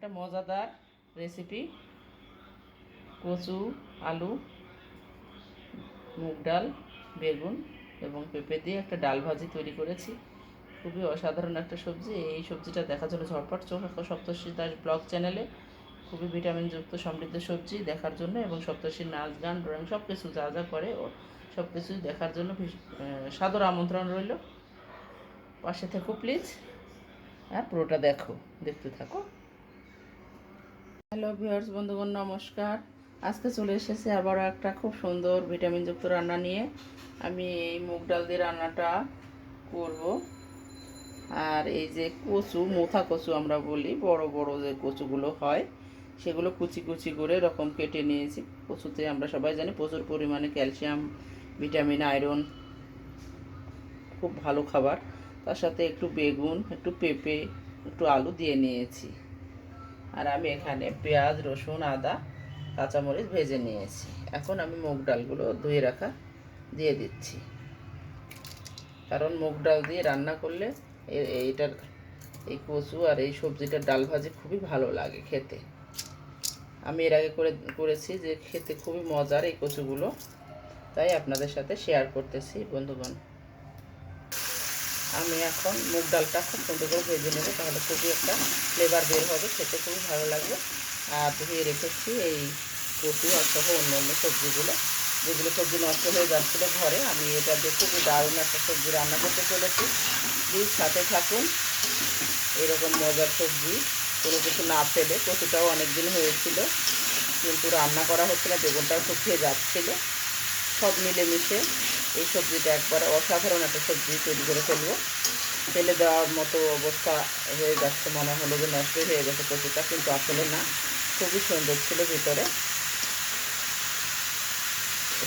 একটা মজাদার রেসিপি কচু, আলু, মুগ ডাল, বেগুন এবং পেঁপে দিয়ে একটা ডাল ভাজি তৈরি করেছি। খুবই অসাধারণ একটা সবজি। এই সবজিটা দেখার জন্য ঝটপট চোখ রাখো সপ্তর্ষি দাস ব্লগ চ্যানেলে। খুবই ভিটামিনযুক্ত সমৃদ্ধ সবজি দেখার জন্য এবং সপ্তর্ষির নাচ গান, ড্রয়িং সব কিছু যা যা করে ও সব কিছুই দেখার জন্য সাদর আমন্ত্রণ রইল। পাশে থেকো প্লিজ। আর পুরোটা দেখো, দেখতে থাকো। হ্যালো ভিউয়ার্স, বন্ধুগণ, নমস্কার। আজকে চলে এসেছে আবারও একটা খুব সুন্দর ভিটামিনযুক্ত রান্না নিয়ে। আমি এই মুগ ডাল দিয়ে রান্নাটা করব। আর এই যে কচু, মোথা কচু আমরা বলি, বড় বড় যে কচুগুলো হয়, সেগুলো কুচি কুচি করে এরকম কেটে নিয়েছি। কচুতে আমরা সবাই জানি প্রচুর পরিমাণে ক্যালসিয়াম, ভিটামিন, আয়রন, খুব ভালো খাবার। তার সাথে একটু বেগুন, একটু পেঁপে, একটু আলু দিয়ে নিয়েছি। আর আমি এখানে পেঁয়াজ, রসুন, আদা, কাঁচামরিচ ভেজে নিয়েছি। এখন আমি মুগ ডালগুলো ধুয়ে রাখা দিয়ে দিচ্ছি। কারণ মুগ ডাল দিয়ে রান্না করলে এইটার, এই কচু আর এই সবজিটার ডাল ভাজি খুবই ভালো লাগে খেতে। আমি এর আগে করে, করেছি যে খেতে খুবই মজার এই কচুগুলো। তাই আপনাদের সাথে শেয়ার করতেছি, বন্ধুগণ। আমি এখন মুগ ডালটা খুব সুন্দর করে ভেজে নেব, তাহলে খুবই একটা ফ্লেভার বের হবে, খেতে খুবই ভালো লাগবে। আর ধুয়ে রেখেছি এই কচু আর সহ অন্য অন্য সবজিগুলো। যেগুলো সবজি নষ্ট হয়ে যাচ্ছিল ঘরে, আমি এটা দিয়ে খুবই দারুণ একটা সবজি রান্না করতে চলেছি। প্লিজ সাথে থাকুন, এরকম মজার সবজি, কোনো কিছু না ফেলে। কচুটাও অনেক দিন হয়েছিল, কিন্তু রান্না করা হচ্ছে না, বেগুনটাও শুকিয়ে যাচ্ছিল। সব মিলেমিশে এই সবজিটা একবারে অসাধারণ একটা সবজি তৈরি করে ফেলব। ফেলে দেওয়ার মতো অবস্থা হয়ে যাচ্ছে, মনে হলো যে নষ্ট হয়ে গেছে কচুটা, কিন্তু আসলে না, খুবই সুন্দর ছিল ভিতরে।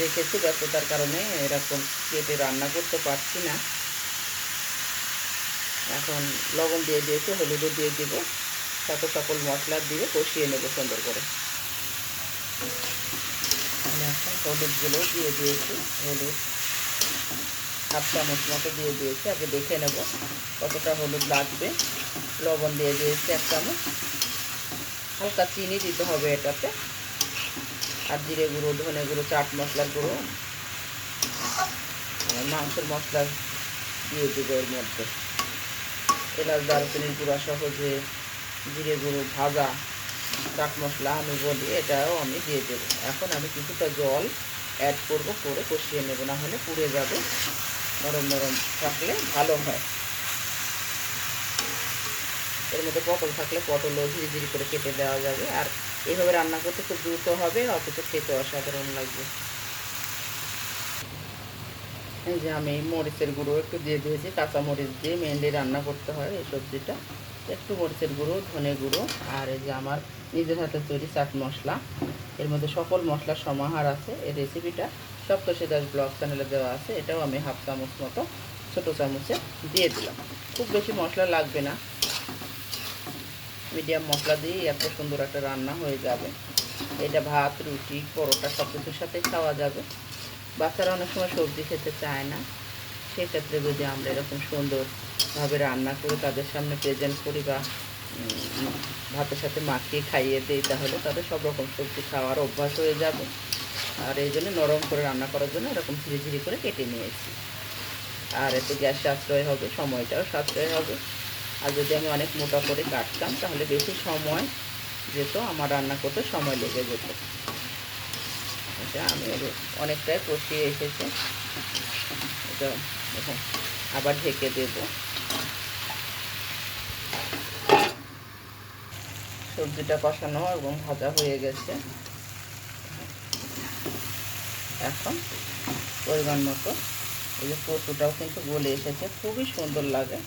রেখেছি ব্যস্ততার কারণে এরকম কেটে রান্না করতে পারছি না। এখন লবণ দিয়ে দিয়েছি, হলুদও দিয়ে দিব, সাথে সকল মশলা দিয়ে কষিয়ে নেব সুন্দর করে। এখন হলুদগুলো দিয়ে দিয়েছি, হলুদ হাফ চামচ মতো দিয়ে দিয়েছি। আগে দেখে নেব কতটা হলুদ লাগবে। লবণ দিয়ে দিয়েছি এক চামচ। হালকা চিনি দিতে হবে এটাতে। আর জিরে গুঁড়ো, ধনে গুঁড়ো, চাট মশলার গুঁড়ো। মাংসের মশলা দিয়ে দেবো এর মধ্যে। এলাচ, দারচিনির গুঁড়া সহ যে জিরে গুঁড়ো, ভাজা, চাট মশলা আমি বলি, এটাও আমি দিয়ে দেবো। এখন আমি কিছুটা জল অ্যাড করব, করে কষিয়ে নেব না হলে পুড়ে যাবে। নরম নরম থাকলে ভালো হয়। এর মধ্যে পটল থাকলে পটলও ধীরে ধীরে করে কেটে দেওয়া যাবে। আর এইভাবে রান্না করতে খুব দ্রুত হবে, অথচ খেতে অসাধারণ লাগবে। এই যে আমি মরিচের গুঁড়ো একটু দিয়ে দিয়েছি কাঁচা মরিচ দিয়ে মেনলি রান্না করতে হয় এই সবজিটা। একটু মরিচের গুঁড়ো, ধনে গুঁড়ো, আর এই যে আমার নিজের হাতে তৈরি চাট মশলা। এর মধ্যে সকল মশলার সমাহার আছে। এই রেসিপিটা সপ্তশী দাস ব্লগ চ্যানেলে দেওয়া আছে। এটাও আমি হাফ চামচ মতো, ছোটো চামচে দিয়ে দিলাম। খুব বেশি মশলা লাগবে না। মিডিয়াম মশলা দিয়েই এত সুন্দর একটা রান্না হয়ে যাবে। এটা ভাত, রুটি, পরোটা সব কিছুর সাথে খাওয়া যাবে। বাচ্চারা অনেক সময় সবজি খেতে চায় না। সেক্ষেত্রে যদি আমরা এরকম সুন্দরভাবে রান্না করে তাদের সামনে প্রেজেন্ট করি বা ভাতের সাথে মাখিয়ে খাইয়ে দিই, তাহলে তাদের সব রকম সবজি খাওয়ার অভ্যাস হয়ে যাবে। আর এই জন্য নরম করে রান্না করার জন্য এরকম ঝিরি ঝিরি করে কেটে নিয়েছি। আর এতে গ্যাস সাশ্রয় হবে, সময়টাও সাশ্রয় হবে। আর যদি আমি অনেক মোটা করে কাটতাম, তাহলে বেশি সময় যেত, আমার রান্না করতে সময় লেগে যেত। এটা আমি অনেকটাই কষিয়ে এসেছে। এটা আবার ঢেকে দেব। সবজিটা কষানো এবং ভাজা হয়ে গেছে। এখন পরিমাণ মতো এই যে কচুটাও কিন্তু গলে এসেছে, খুবই সুন্দর লাগে।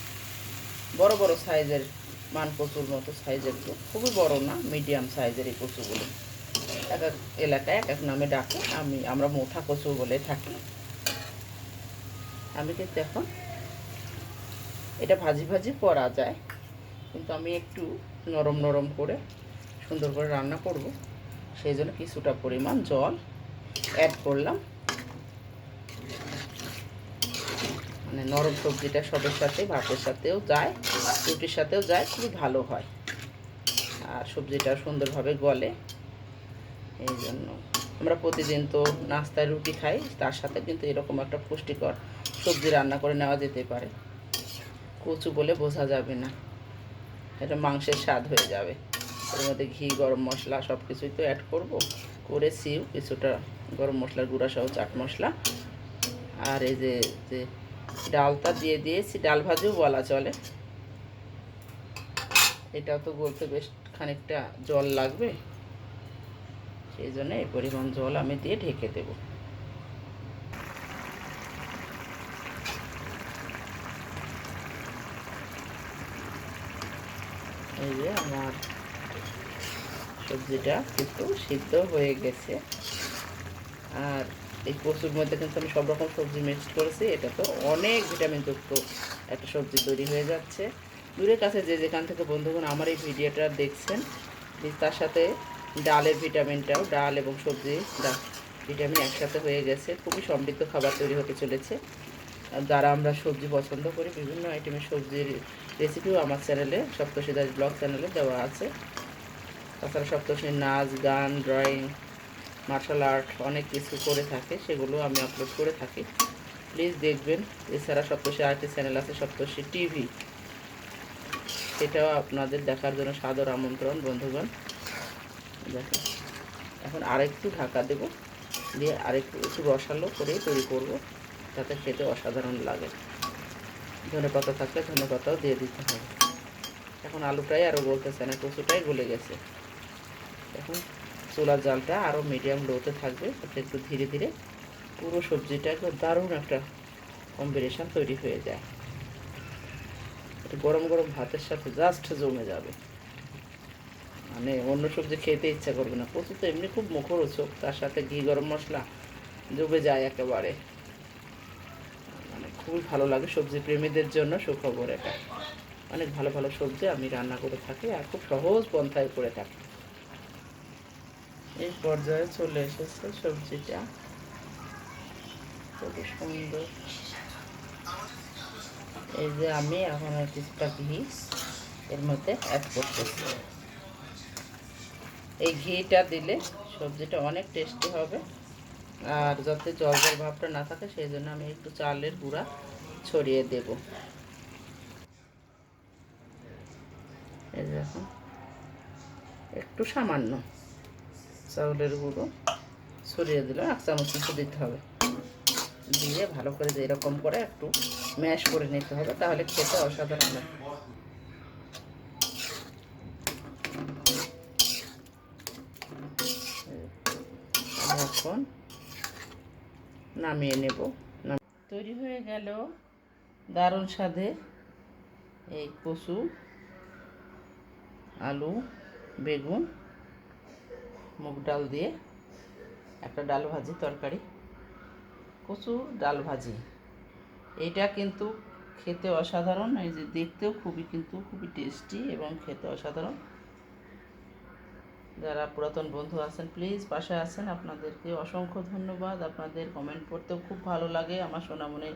বড় বড় সাইজের মান কচুর মতো সাইজের খুবই বড় না, মিডিয়াম সাইজের এই কচুগুলো। এক এক এলাকায় এক এক নামে ডাকে, আমি, আমরা মোথা কচু বলে থাকি। আমি কিন্তু এখন এটা ভাজি ভাজি করা যায়, কিন্তু আমি একটু নরম নরম করে সুন্দর করে রান্না করব। সেই জন্য কিছুটা পরিমাণ জল অ্যাড করলাম। মানে নরম সবজিটা সবের সাথে, ভাতের সাথেও যায়, রুটির সাথেও যায়, খুবই ভালো হয়। আর সবজিটা সুন্দরভাবে গলে। এই জন্য আমরা প্রতিদিন তো নাস্তায় রুটি খাই, তার সাথে কিন্তু এরকম একটা পুষ্টিকর সবজি রান্না করে নেওয়া যেতে পারে। কচু বলে বোঝা যাবে না। এটা মাংসের স্বাদ হয়ে যাবে। এর মধ্যে ঘি, গরম মশলা সব কিছুই তো অ্যাড করব। করেছিও কিছুটা গরম মশলার গুঁড়া সহ চাট মশলা। আর এই যে যে ডালটা দিয়ে দিয়েছি, ডাল ভাজিও বলা চলে। এটাও তো বলতে বেশ খানিকটা জল লাগবে। সেই জন্য এই পরিমাণ জল আমি দিয়ে ঢেকে দেব। এই যে আমার সবজিটা কিন্তু সিদ্ধ হয়ে গেছে। আর এই কচুর মধ্যে কিন্তু আমি সব রকম সবজি মিক্সড করেছি। এটা তো অনেক ভিটামিনযুক্ত একটা সবজি তৈরি হয়ে যাচ্ছে। দূরের কাছে যে যেখান থেকে বন্ধুগণ আমার এই ভিডিওটা দেখছেন তার সাথে ডালের ভিটামিনটাও ডাল এবং সবজি ভিটামিন একসাথে হয়ে গেছে। খুবই সমৃদ্ধ খাবার তৈরি হতে চলেছে। যারা আমরা সবজি পছন্দ করি, বিভিন্ন আইটেমের সবজির রেসিপিও আমার চ্যানেলে সপ্তশী দাস ব্লগ চ্যানেলে দেওয়া আছে। তাছাড়া সপ্তশীর নাচ, গান ড্রয়িং মার্শাল আর্ট অনেক কিছু করে থাকে, সেগুলো আমি আপলোড করে থাকি। প্লিজ দেখবেন, এছাড়া সপ্তশী আরেকটি চ্যানেল আছে সপ্তশী টিভি সেটাও আপনাদের দেখার জন্য সাদর আমন্ত্রণ, বন্ধুগণ। দেখেন, এখন আরেকটু ঢাকা দেব, দিয়ে আরেকটু একটু রসালো করে তৈরি করব। যাতে খেতে অসাধারণ লাগে। ধনে পাতা থাকলে ধনে পাতাও দিয়ে দিতে হবে এখন আলুটাই আরও গলতেছে না, কচুটাই গলে গেছে। এখন চুলার জালটা আরও মিডিয়াম লোতে থাকবে যাতে একটু ধীরে ধীরে পুরো সবজিটা একদম দারুণ একটা কম্বিনেশান তৈরি হয়ে যায়। এটা গরম গরম ভাতের সাথে জাস্ট জমে যাবে। মানে অন্য সবজি খেতে ইচ্ছা করবে না। কচু তো এমনি খুব মুখরোচক, তার সাথে ঘি গরম মশলা জমে যায় একেবারে। খুবই ভালো লাগে সবজি প্রেমীদের জন্য, সুখবর এটা। অনেক ভালো ভালো সবজি আমি রান্না করে থাকি আর খুব সহজ পন্থায় করে থাকি। এই পর্যায়ে চলে এসেছে সবজিটা। খুবই সুন্দর। এই যে আমি এখন কিছুটা ঘি এর মধ্যে অ্যাড করতেছি। এই ঘিটা দিলে সবজিটা অনেক টেস্টি হবে। আর যাতে জল জল ভাবটা না থাকে, সেই জন্য আমি একটু চালের গুঁড়া ছড়িয়ে দেব। দেখুন, একটু সামান্য চাউলের গুঁড়ো ছড়িয়ে দিলাম এক চামচ কিছু দিতে হবে। দিয়ে ভালো করে এরকম করে একটু ম্যাশ করে নিতে হবে, তাহলে খেতে অসাধারণ লাগে। এখন নামিয়ে নেব। তৈরি হয়ে গেল দারুণ স্বাদে এই কচু, আলু, বেগুন, মুগ ডাল দিয়ে একটা ডাল ভাজি তরকারি। কচু ডাল ভাজি। এটা কিন্তু খেতে অসাধারণ, এই যে দেখতেও খুবই কিন্তু খুবই টেস্টি এবং খেতে অসাধারণ। যারা পুরাতন বন্ধু আছেন প্লিজ পাশে আছেন। আপনাদেরকে অসংখ্য ধন্যবাদ। আপনাদের কমেন্ট পড়তেও খুব ভালো লাগে। আমার সোনামনে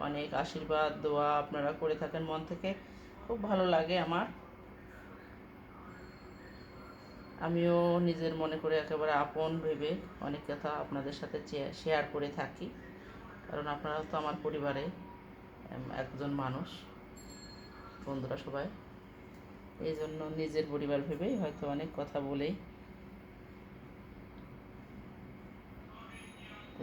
অনেক আশীর্বাদ, দোয়া আপনারা করে থাকেন মন থেকে। খুব ভালো লাগে আমার। আমিও নিজের মনে করে একেবারে আপন ভেবে অনেক কথা আপনাদের সাথে শেয়ার করে থাকি। কারণ আপনারা তো আমার পরিবারে একজন মানুষ। বন্ধুরা সবাই। এই জন্য নিজের পরিবার ভেবেই হয়তো অনেক কথা বলেই।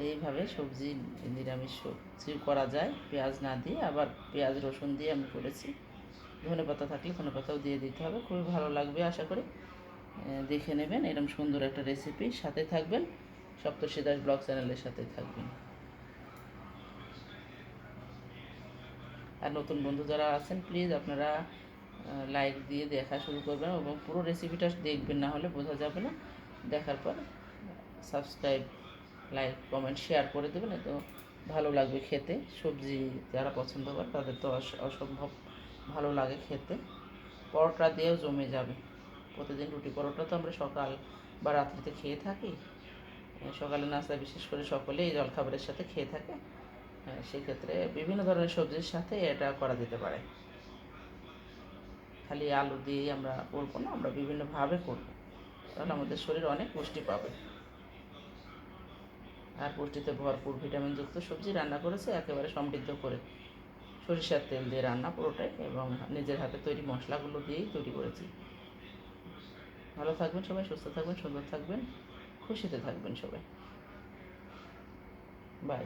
এইভাবে সবজি, নিরামিষ সবজি করা যায়। পেঁয়াজ না দিয়ে আবার পেঁয়াজ, রসুন দিয়ে আমি করেছি। ধনে পাতা থাকলে ধনে পাতাও দিয়ে দিতে হবে, খুবই ভালো লাগবে আশা করি। দেখে নেবেন এরকম সুন্দর একটা রেসিপি সাথে থাকবেন। সপ্তর্ষি দাস ব্লগ চ্যানেলের সাথে থাকবেন। আর নতুন বন্ধু যারা আছেন প্লিজ আপনারা লাইক দিয়ে দেখা শুরু করবেন এবং পুরো রেসিপিটা দেখবেন, না হলে বোঝা যাবে না। দেখার পর সাবস্ক্রাইব লাইক কমেন্ট শেয়ার করে দেবেন। তো ভালো লাগবে খেতে। সবজি যারা পছন্দ করে তাদের তো অস- অসম্ভব ভালো লাগে খেতে। পরোটা দিয়েও জমে যাবে। প্রতিদিন রুটি পরোটা তো আমরা সকাল বা রাত্রিতে খেয়ে থাকি। সকালে নাস্তা বিশেষ করে সকলেই এই জলখাবারের সাথে খেয়ে থাকে। সেক্ষেত্রে বিভিন্ন ধরনের সবজির সাথে এটা করা যেতে পারে। খালি আলু দিয়েই আমরা করব না, আমরা বিভিন্নভাবে করব। তাহলে আমাদের শরীর অনেক পুষ্টি পাবে। আর পুষ্টিতে ভরপুর ভিটামিনযুক্ত সবজি রান্না করেছে, একেবারে সমৃদ্ধ করে। সরিষার তেল দিয়ে রান্না পুরোটাই এবং নিজের হাতে তৈরি মশলাগুলো দিয়েই তৈরি করেছি। ভালো থাকবেন সবাই, সুস্থ থাকবেন, সুন্দর থাকবেন, খুশিতে থাকবেন সবাই। বাই